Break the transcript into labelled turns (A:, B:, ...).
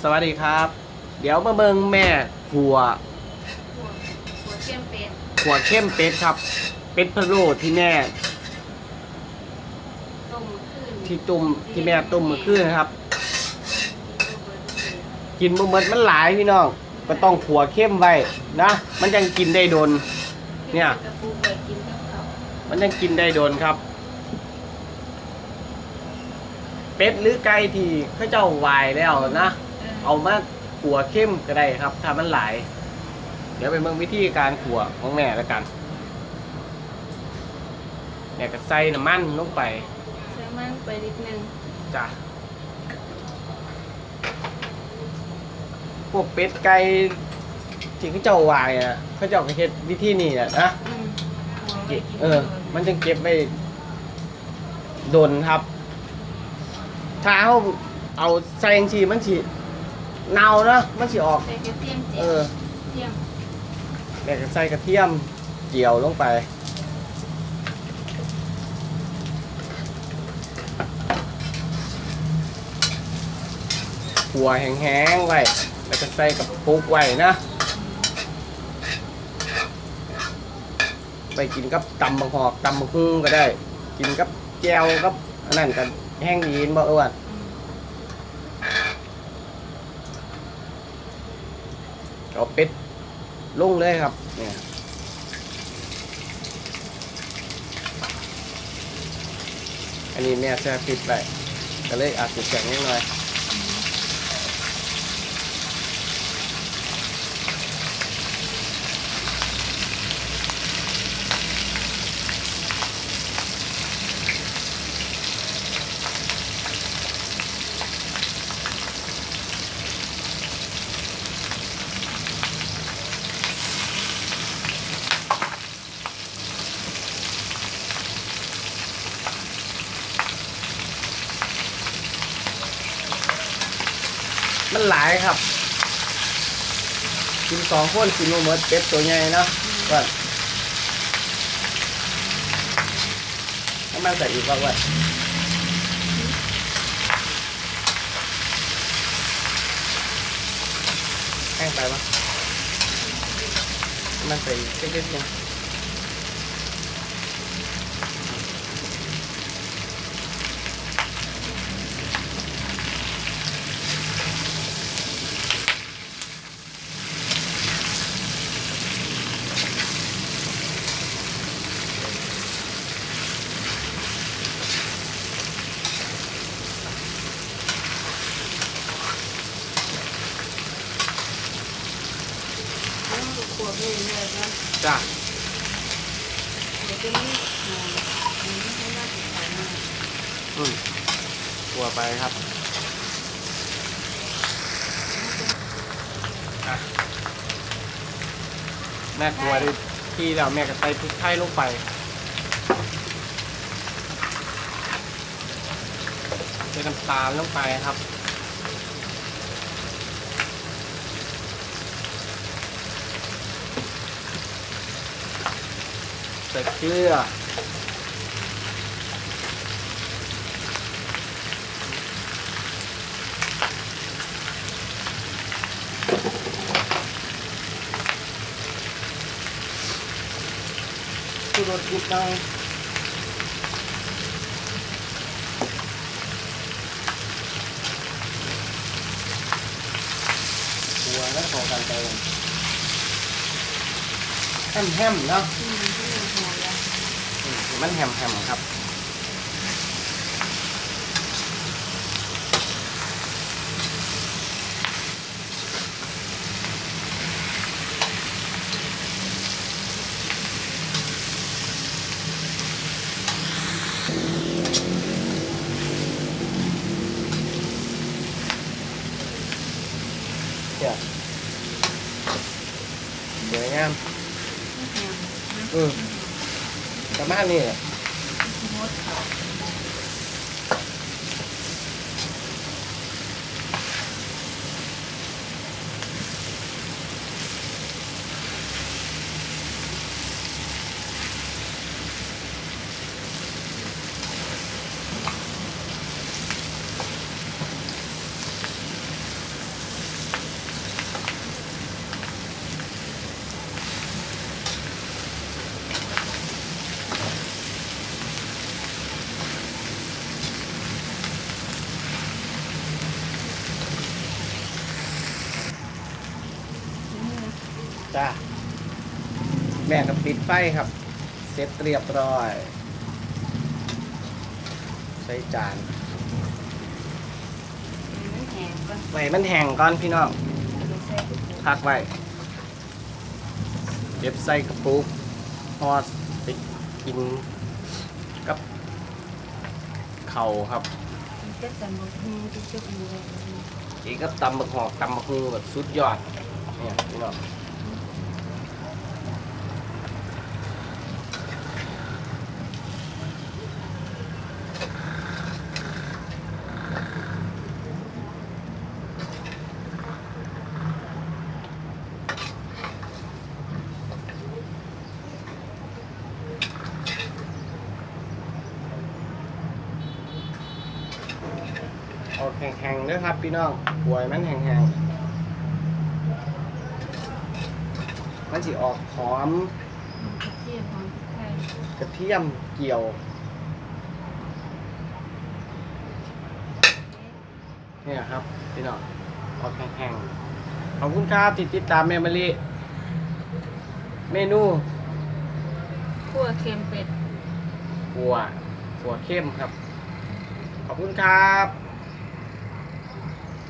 A: สวัสดีครับ เดี๋ยวมาเบิงแม่ขัว
B: หัวหัวเทียมเป็ด
A: ขัวเข้มเป็ดครับ เป็ดพะโล้ที่แม่
B: ต้มขึ้น
A: ที่ตุ่มที่แม่ตุ่มเมื่อคืนนะครับ กินบ่หมดมันหลายพี่น้องก็ต้องขัวเข้มไว้นะ มันยังกินได้โดน เนี่ย
B: กระปูไปกินกับเขา
A: มันยังกินได้โดนครับ เป็ดหรือไก่ที่เขาเจ้าวายแล้วนะ เอามาขัวเข้มก็ได้ครับ ถ้ามันหลาย เดี๋ยวไปเบิ่งวิธีการขัวของแม่แล้วกันแม่ก็ใส่น้ำมันลงไป
B: ใส่มันไปนิดนึง
A: จ้ะพวกเป็ดไก่ที่เขาเจ้าวายอะเขาเจ้าก็เฮ็ดวิธีนี้อะนะ
B: อืมหัวไป
A: เก็บ
B: กิน
A: เออ มันจะเก็บไว้โดนครับ ถ้าเอาเอาใส่ยังชีมันสิ เน่านะมันสิออก
B: ใส่กระเทียม
A: เอ
B: เจีย
A: อ
B: วเทียม
A: แม่ก็ใส่กระเทียมเจียวลงไป หัวแห้งๆไว้ แล้วก็ใส่กับปุกไว้นะ ไปกินกับตำบังหอกตำบังฮึ่งก็ได้ กินกับแจวกับอันนั้นกันแห้งดีนบ่เอ้วน
B: อืม
A: เอาเป็ดลงเลยครับเนี่ยอันนี้แม่แช่ปิดไปก็เลยอาจจะแข็งนิดหน่อย มันหลายครับ กินสองคนกินมาหมดเป็ดตัวใหญ่เนาะว่าถ้ามันใส่อีกว่าว่าแห้งไปปะมันใส่อีกเล็กๆนึง
B: หัวไปเรื่อยๆก็
A: จ้ะ
B: เดี๋ยวจะมีหอมอันนี้ให้น่าติดใจมาก
A: อืมตัวไปครับอะแม่กลัวดิที่เราแม่ก็ใส่พริกไทยลงไป ใส่น้ำตาลลงไปครับ ส่เกลือชูรสนิดหน่อยตัวแล้วพอกันไป แฮมแฮมๆเนาะ
B: มันแฮ
A: มแฮมๆครับ เดี๋ยวสวยงาม
B: แฮม
A: อืม ประมาณนี้ จ้าแม่กับปิดไฟครับ เสร็จเรียบร้อย ใส่จาน
B: มันแห้งก็
A: ไว้มันแห้งก่อนพี่น้อง
B: ไม่ใส่
A: พักไว้เก็บใส่กระปุกพอไปกินกับเข่าวครับ
B: มันก็จะมาพูดจุกๆอยู่เลย
A: อีกก็ตำบักหอกตำบักฮูแบบสุดยอดเนี่ยพี่น้อง อาแห้งๆเด้อครับพี่น้องปล่วยมันแห้งๆมันสิออกหอม
B: กระเทียมหอมพริกไทย
A: กระเทียมเกี่ยวเนี่ยครับพี่น้องออกแห้งๆขอบคุณครับที่ติดตามแม่มะลิเมนู
B: คั่วเค็มเป็ด
A: หัวหัวเข้มครับ ขอบคุณครับ